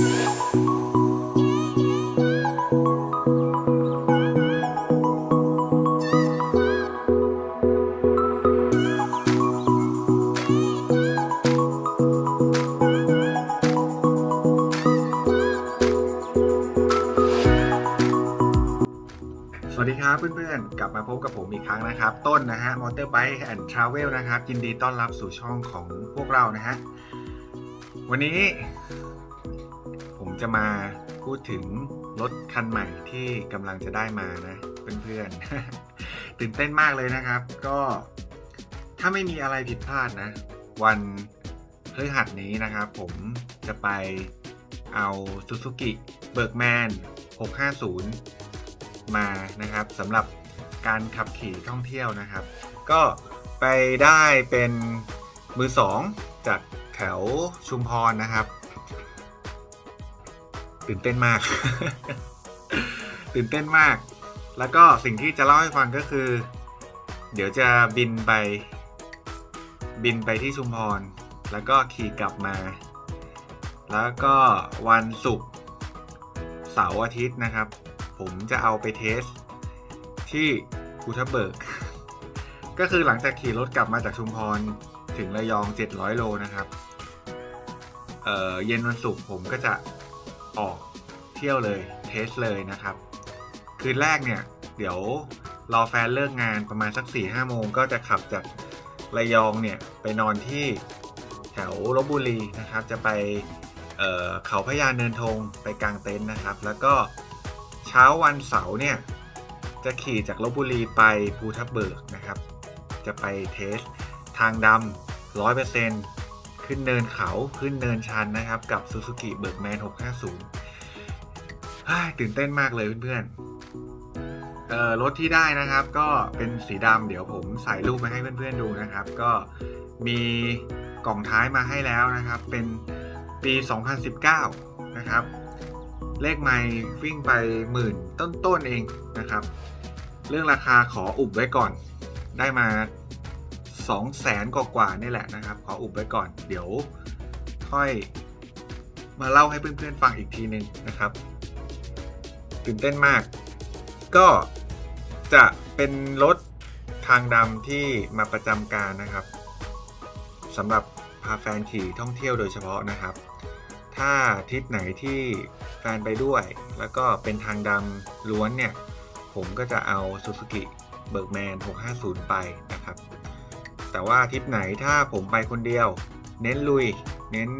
สวัสดีครับเพื่อนๆ กลับมาพบกับผมอีกครั้งนะครับ ต้นนะฮะ Motorbike and Travel นะครับยินดีต้อนรับสู่ช่องของพวกเรานะฮะ วันนี้ จะมาพูดถึงรถคันใหม่ที่กำลังจะได้มานะเพื่อนๆ ตื่นเต้นมากเลยนะครับ ก็ถ้าไม่มีอะไรผิดพลาดนะ วันพฤหัสนี้นะครับ ผมจะไปเอา Suzuki Bergman 650 มานะครับสำหรับการขับขี่ท่องเที่ยวนะครับ ก็ไปได้เป็นมือสองจากแถวชุมพรนะครับ ตื่นเต้นมาก ตื่นเต้นมาก แล้วก็สิ่งที่จะเล่าให้ฟังก็คือ เดี๋ยวจะบินไป บินไปที่ชุมพร แล้วก็ขี่กลับมา แล้วก็วันศุกร์เสาร์อาทิตย์นะครับ ผมจะเอาไปเทส ที่ภูทับเบิกก็คือหลังจากขี่รถกลับมาจากชุมพรถึงระยอง 700 โลนะครับเเย็นวันศุกร์ผมก็จะ ออกเที่ยวเลยเทสเลยนะครับ คืนแรกเนี่ย เดี๋ยวรอแฟนเลิกงานประมาณสัก4-5โมงก็จะขับจากระยองเนี่ยไปนอนที่แถวลบบุรีนะครับ จะไปเเขาพญาเนินธงไปกางเต็นท์นะครับ แล้วก็เช้าวันเสาร์เนี่ยจะขี่จากลบบุรีไปภูทับเบิกนะครับ จะไปเทสทางดำร้อยเปอร์เซ็น ขึ้นเนินเขาขึ้นเนินชันนะครับ กับ Suzuki b e r g m a n 650าตื่นเต้นมากเลยเพื่อนๆเอ่อรถที่ได้นะครับ ก็เป็นสีดำเดี๋ยวผมใส่รูปมาให้เพื่อนๆดูนะครับ ก็มีกล่องท้ายมาให้แล้วนะครับ เป็นปี 2019 นะครับ เลขไม่วิ่งไปหมื่นต้นๆเองนะครับ เรื่องราคาขออุบไว้ก่อนได้มา 2 0 0แสนกว่าๆนี่แหละนะครับ ขออุบไว้ก่อน เดี๋ยวค่อยมาเล่าให้เพื่อนๆฟังอีกทีหนึ่งนะครับ ตื่นเต้นมาก ก็จะเป็นรถทางดำที่มาประจำการนะครับสำหรับพาแฟนขี่ท่องเที่ยวโดยเฉพาะนะครับ ถ้าทริปไหนที่แฟนไปด้วย แล้วก็เป็นทางดำล้วนเนี่ย ผมก็จะเอา Suzuki Bergman 650 ไปนะครับ แต่ว่าทริปไหนถ้าผมไปคนเดียว เน้นลุย เน้น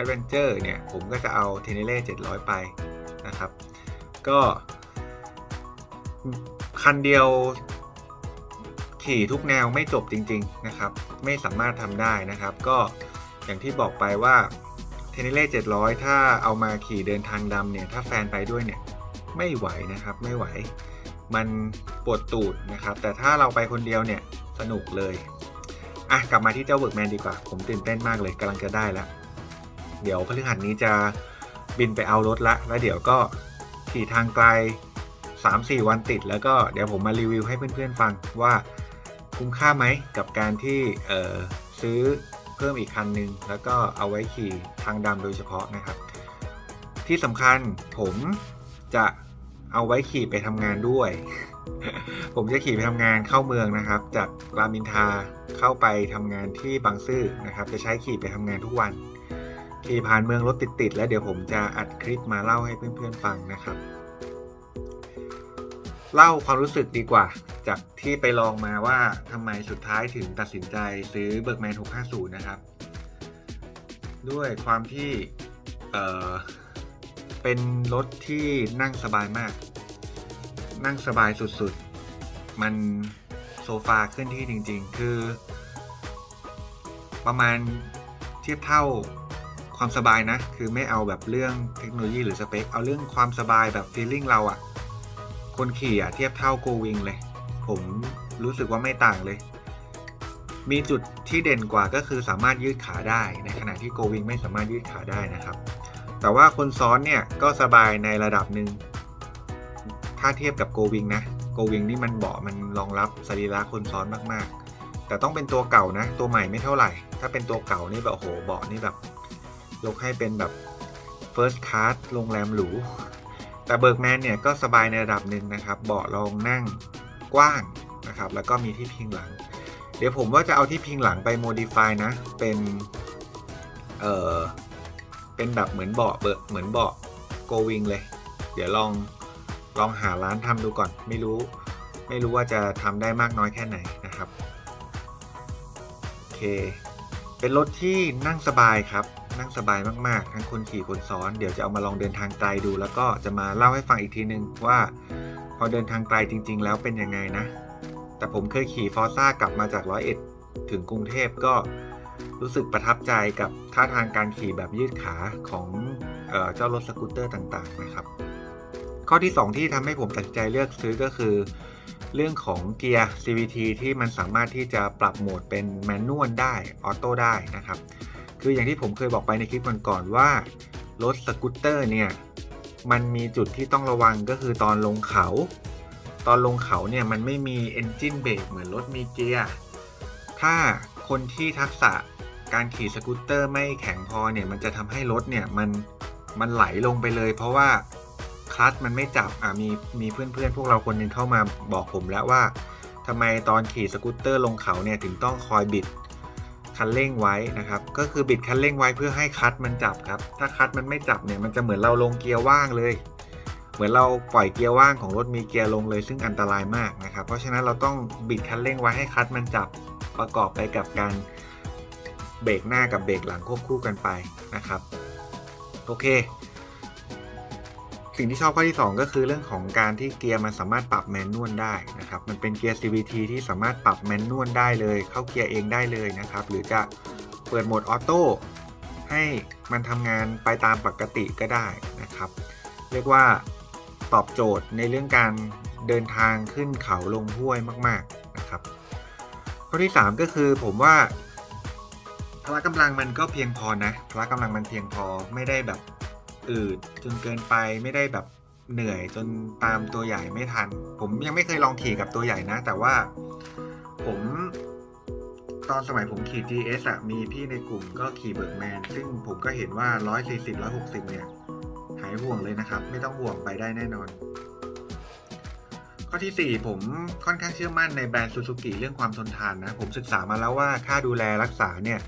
Adventure เนี่ย ผมก็จะเอา t e n e r e 700 ไปนะครับ ก็ คันเดียวขี่ทุกแนวไม่จบจริง ๆนะครับ ไม่สามารถทำได้นะครับ ก็อย่างที่บอกไปว่าเทนนิเล่700 ถ้าเอามาขี่เดินทางดำเนี่ย ถ้าแฟนไปด้วยเนี่ย ไม่ไหวนะครับ ไม่ไหว มันปวดตูดนะครับ แต่ถ้าเราไปคนเดียวเนี่ย สนุกเลย อะกลับมาที่เจ้าเบิร์กแมนดีกว่า ผมตื่นเต้นมากเลยกำลังจะได้แล้ว เดี๋ยวพฤหัสนี้จะบินไปเอารถละ แล้วเดี๋ยวก็ขี่ทางไกล 3-4 วันติด แล้วก็เดี๋ยวผมมารีวิวให้เพื่อนๆฟังว่าคุ้มค่าไหมกับการที่เออซื้อเพิ่มอีกคันหนึงแล้วก็เอาไว้ขี่ทางดำโดยเฉพาะนะครับ ที่สำคัญผมจะ เอาไว้ขี่ไปทำงานด้วย ผมจะขี่ไปทำงานเข้าเมืองนะครับ จากรามอินทราเข้าไปทำงานที่บางซื่อนะครับ จะใช้ขี่ไปทำงานทุกวัน ขี่ผ่านเมืองรถติดๆแล้วเดี๋ยวผมจะอัดคลิปมาเล่าให้เพื่อนๆฟังนะครับ เล่าความรู้สึกดีกว่า จากที่ไปลองมาว่าทำไมสุดท้ายถึงตัดสินใจซื้อเบิร์กแมน650 นะครับ ด้วยความที่เอ่อ เป็นรถที่นั่งสบายมาก นั่งสบายสุดๆ มันโซฟาขึ้นที่จริงๆ คือ ประมาณเทียบเท่าความสบายนะ คือไม่เอาแบบเรื่องเทคโนโลยีหรือสเปค เอาเรื่องความสบายแบบฟีลลิ่งเราอะคนขี่อะเทียบเท่าโกวิงเลย ผมรู้สึกว่าไม่ต่างเลย มีจุดที่เด่นกว่าก็คือสามารถยืดขาได้ ในขณะที่โกวิงไม่สามารถยืดขาได้นะครับ แต่ว่าคนซ้อนเนี่ยก็สบายในระดับหนึ่ง ถ้าเทียบกับโกวิงนะ โกวิงนี่มันเบาะมันรองรับสรีระคนซ้อนมากๆ แต่ต้องเป็นตัวเก่านะ ตัวใหม่ไม่เท่าไหร่ ถ้าเป็นตัวเก่านี่แบบโหเบาะนี่แบบ ยกให้เป็นแบบ First Class โรงแรมหรู แต่เบิร์กแมนเนี่ยก็สบายในระดับหนึ่งนะครับ เบาะรองนั่งกว้างนะครับ แล้วก็มีที่พิงหลัง เดี๋ยวผมว่าจะเอาที่พิงหลังไป modify นะ เป็น เอ่อ เป็นแบบเหมือนเบาะเบิร์เหมือนเบาะ go wing เลย เดี๋ยวลองลองหาร้านทำดูก่อน ไม่รู้ ไม่รู้ว่าจะทำได้มากน้อยแค่ไหนนะครับ โอเค เป็นรถที่นั่งสบายครับ นั่งสบายมากๆ ทั้งคนขี่คนซ้อน เดี๋ยวจะเอามาลองเดินทางไกลดู แล้วก็จะมาเล่าให้ฟังอีกทีนึงว่า พอเดินทางไกลจริง ๆ แล้วเป็นยังไงนะ แต่ผมเคยขี่ฟอร์ซ่ากลับมาจากร้อยเอ็ดถึงกรุงเทพก็ รู้สึกประทับใจกับท่าทางการขี่แบบยืดขาของเอเจ้ารถสกูตเตอร์ต่าง ๆ นะครับ ข้อที่ 2 ที่ทำให้ผมตัดใจเลือกซื้อก็คือ เรื่องของเกียร์ CVT ที่มันสามารถที่จะปรับโหมดเป็นแมนนวลได้ ออโต้ได้นะครับ คืออย่างที่ผมเคยบอกไปในคลิปก่อนๆว่ารถสกูตเตอร์เนี่ยมันมีจุดที่ต้องระวังก็คือตอนลงเขา ตอนลงเขาเนี่ยมันไม่มี Engine Brake เหมือนรถมีเกียร์ ถ้าคนที่ทักษะ การขี่สกูตเตอร์ไม่แข็งพอเนี่ยมันจะทำให้รถเนี่ยมันมันไหลลงไปเลย เพราะว่าคลัตช์มันไม่จับอ่ามีมีเพื่อนๆ พวกเราคนหนึงเข้ามาบอกผมแล้วว่าทำไมตอนขี่สกูตเตอร์ลงเขาเนี่ยถึงต้องคอยบิดคันเร่งไว้นะครับก็คือบิดคันเร่งไว้เพื่อให้คลัตช์มันจับครับ ถ้าคลัตช์มันไม่จับเนี่ยมันจะเหมือนเราลงเกียร์ว่างเลย เหมือนเราปล่อยเกียร์ว่างของรถมีเกียร์ลงเลย ซึ่งอันตรายมากนะครับ เพราะฉะนั้นเราต้องบิดคันเร่งไว้ให้คลัตช์มันจับประกอบไปกับการ เบรกหน้ากับเบรกหลังควบคู่กันไปนะครับ โอเค สิ่งที่ชอบข้อที่ 2 ก็คือเรื่องของการที่เกียร์มันสามารถปรับแมนนวลได้นะครับ มันเป็นเกียร์ CVT ที่สามารถปรับแมนนวลได้เลย เข้าเกียร์เองได้เลยนะครับ หรือจะเปิดโหมดออโต้ให้มันทำงานไปตามปกติก็ได้นะครับ เรียกว่าตอบโจทย์ในเรื่องการเดินทางขึ้นเขาลงห้วยมาก ๆนะครับ ข้อที่ 3 ก็คือผมว่า ละกำลังมันก็เพียงพอนะพละกำลังมันเพียงพอไม่ได้แบบอืดจนเกินไปไม่ได้แบบเหนื่อยจนตามตัวใหญ่ไม่ทัน ผมยังไม่เคยลองขี่กับตัวใหญ่นะ แต่ว่าผมตอนสมัยผมขี่ GS อะมีพี่ในกลุ่มก็ขี่เบิร์กแมน ซึ่งผมก็เห็นว่า 140 160 เนี่ย หายห่วงเลยนะครับ ไม่ต้องห่วงไปได้แน่นอน ข้อที่ 4 ผมค่อนข้างเชื่อมั่นในแบรนด์ซูซูกิเรื่องความทนทานนะ ผมศึกษามาแล้วว่าค่าดูแลรักษาเนี่ย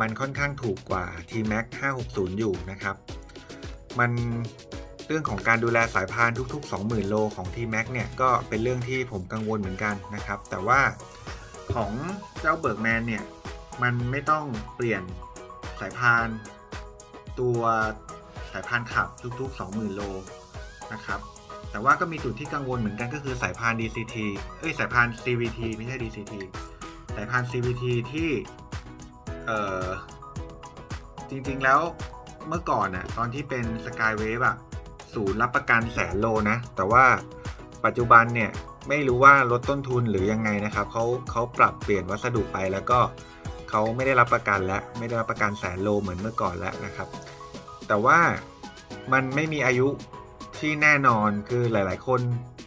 มันค่อนข้างถูกกว่า T-Max 560 อยู่นะครับ มันเรื่องของการดูแลสายพานทุก ๆ 20,000 โลของ T-Max เนี่ยก็เป็นเรื่องที่ผมกังวลเหมือนกันนะครับ แต่ว่าของเจ้าเบิร์กแมนเนี่ย มันไม่ต้องเปลี่ยนสายพาน ตัวสายพานขับทุก ๆ 20,000 โลนะครับแต่ว่าก็มีจุดที่กังวลเหมือนกันก็คือสายพาน DCT เอ้ยสายพาน CVT ไม่ใช่ DCT สายพาน CVT ที่ เออจริงๆแล้วเมื่อก่อนน่ะตอนที่เป็น Skywave อะศูนย์รับประกันแสนโลนะ แต่ว่าปัจจุบันเนี่ยไม่รู้ว่าลดต้นทุนหรือยังไงนะครับเขาเขาปรับเปลี่ยนวัสดุไปแล้วก็เขาไม่ได้รับประกันแล้วไม่ได้รับประกันแสนโลเหมือนเมื่อก่อนแล้วนะครับ แต่ว่ามันไม่มีอายุที่แน่นอนคือหลาย ๆ คน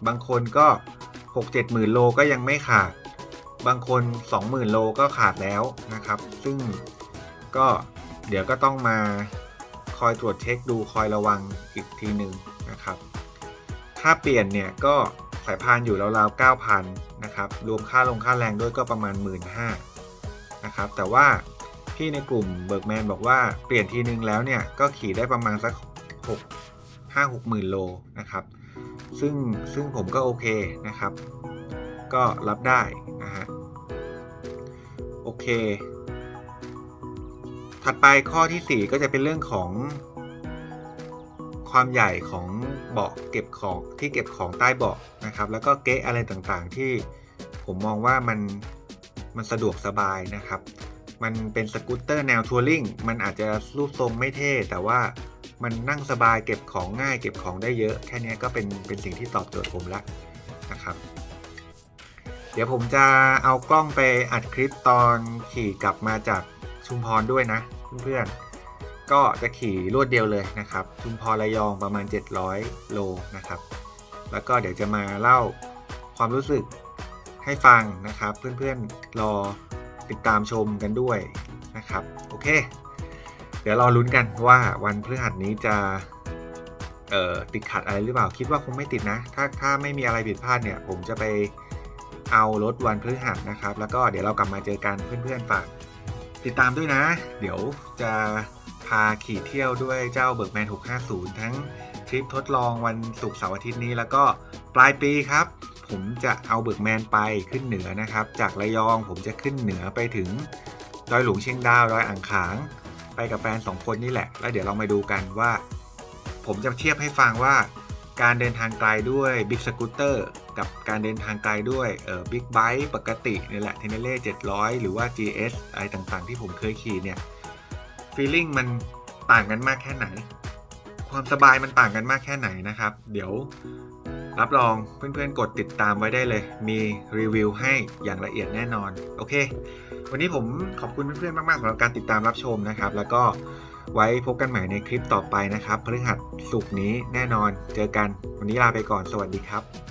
บางคนก็ 6 7 หมื่นโลก็ยังไม่ขาด บางคน 20,000 โลก็ขาดแล้วนะครับ ซึ่งก็เดี๋ยวก็ต้องมาคอยตรวจเช็คดูคอยระวังอีกทีหนึ่งนะครับค่าเปลี่ยนเนี่ยก็สายพานอยู่ราวๆ9,000นะครับ รวมค่าลงค่าแรงด้วยก็ประมาณ 1 5ื่นนะครับ แต่ว่าพี่ในกลุ่มเบิร์กแมนบอกว่าเปลี่ยนทีนึงแล้วเนี่ยก็ขี่ได้ประมาณสัก6 5 6หมื่นโลนะครับ ซึ่งซึ่งผมก็โอเคนะครับ ก็รับได้นะฮะโอเค ถัดไปข้อที่ 4 ก็จะเป็นเรื่องของ ความใหญ่ของเบาะเก็บของที่เก็บของใต้เบาะนะครับ แล้วก็เก๊ะอะไรต่างๆ ที่ผมมองว่ามันมันสะดวกสบายนะครับ มันเป็นสกูตเตอร์แนวทัวริงมันอาจจะรูปทรงไม่เท่ แต่ว่ามันนั่งสบายเก็บของง่าย เก็บของได้เยอะ แค่นี้ก็เป็นเป็นสิ่งที่ตอบโจทย์ผมละนะครับ เดี๋ยวผมจะเอากล้องไปอัดคลิปตอนขี่กลับมาจากชุมพรด้วยนะเพื่อนๆ ก็จะขี่รวดเดียวเลยนะครับ ชุมพรระยองประมาณ 700 โลนะครับ แล้วก็เดี๋ยวจะมาเล่าความรู้สึกให้ฟังนะครับ เพื่อนๆ รอติดตามชมกันด้วยนะครับ โอเค เดี๋ยวรอลุ้นกันว่าวันพฤหัสนี้จะติดขัดอะไรหรือเปล่า คิดว่าคงไม่ติดนะ ถ้าถ้าไม่มีอะไรผิดพลาดเนี่ย ผมจะไป เอารถวันพฤหัสนะครับ แล้วก็เดี๋ยวเรากลับมาเจอกันเพื่อนๆฝากติดตามด้วยนะ เดี๋ยวจะพาขี่เที่ยวด้วยเจ้าเบิร์กแมน 650 ทั้งทริปทดลองวันศุกร์เสาร์อาทิตย์นี้แล้วก็ปลายปีครับ ผมจะเอาเบิร์กแมนไปขึ้นเหนือนะครับ จากระยองผมจะขึ้นเหนือไปถึงดอยหลวงเชียงดาวดอยอ่างขาง ไปกับแฟนสองคนนี่แหละ แล้วเดี๋ยวเรามาดูกันว่า ผมจะเทียบให้ฟังว่าการเดินทางไกลด้วย Big Scooter กั บการเดินทางไกลด้วยเอ่อ Big Bike ปกตินี่แหละ t e n e l e 700 หรือว่า GS อะไรต่างๆ ที่ผมเคยขี่เนี่ย feeling มันต่างกันมากแค่ไหน ความสบายมันต่างกันมากแค่ไหนนะครับ เดี๋ยวรับรองเพื่อนๆกดติดตามไว้ได้เลย มีรีวิวให้อย่างละเอียดแน่นอน โอเค วันนี้ผมขอบคุณเพื่อนๆมากๆสำหรับการติดตามรับชมนะครับ แล้วก็ไว้พบกันใหม่ในคลิปต่อไปนะครับพฤหัสสุกร์นี้แน่นอน เจอกัน วันนี้ลาไปก่อน สวัสดีครับ